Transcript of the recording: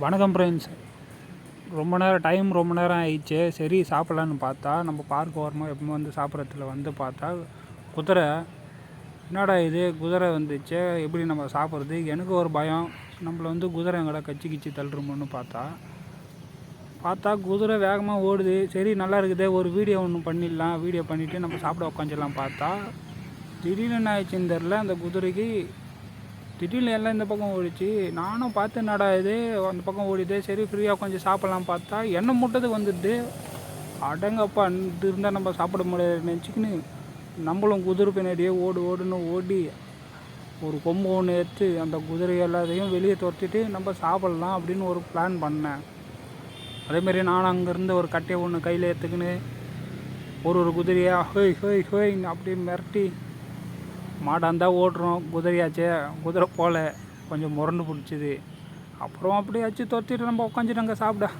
வணக்கம் ஃப்ரெண்ட்ஸ் ரொம்ப நேரம் டைம் ரொம்ப நேரம் ஆயிடுச்சு. சரி சாப்பிட்லான்னு பார்த்தா நம்ம பார்க் ஓரமாக எப்பவுமே வந்து சாப்பிட்றதுல வந்து பார்த்தா குதிரை. என்னடா இது? குதிரை வந்துச்சு. எப்படி நம்ம சாப்பிட்றது? எனக்கு ஒரு பயம். நம்மளை வந்து குதிரை எங்கடா கச்சி கிச்சி தள்ளுறோம்னு பார்த்தா பார்த்தா குதிரை வேகமாக ஓடுது. சரி நல்லா இருக்குதே. ஒரு வீடியோ ஒன்று பண்ணிடலாம். வீடியோ பண்ணிவிட்டு நம்ம சாப்பிட உட்காந்துடலாம் பார்த்தா திடீர்னு என்ன ஆயிடுச்சுன்னு தெரில அந்த குதிரைக்கு திடீர்னு எல்லாம் இந்த பக்கம் ஓடிச்சு. நானும் பார்த்து என்னடா இது? அந்த பக்கம் ஓடிது. சரி ஃப்ரீயாக கொஞ்சம் சாப்பிட்லாம் பார்த்தா எண்ணெய் மூட்டது வந்துடுது. அடங்கப்பா இது இருந்தால் நம்ம சாப்பிட முடியாது நினச்சிக்கின்னு நம்மளும் குதிரை பின்னாடியே ஓடு ஓடுன்னு ஓடி ஒரு கொம்பு ஒன்று எடுத்து அந்த குதிரை எல்லாத்தையும் வெளியே துரத்திட்டு நம்ம சாப்பிட்லாம் அப்படின்னு ஒரு பிளான் பண்ணேன். அதேமாரி நானும் அங்கேருந்து ஒரு கட்டையை ஒன்று கையில் எடுத்துக்கின்னு ஒரு ஒரு குதிரையாக ஹோய் ஹோய் ஹோய் அப்படியே மிரட்டி மாடாக இருந்தால் ஓட்டுறோம் குதிரையாச்சே குதிரை போல கொஞ்சம் முரண்டு பிடிச்சிது. அப்புறம் அப்படியாச்சும் துரத்திட்டு நம்ம உட்காந்துட்டு அங்கே சாப்பிட.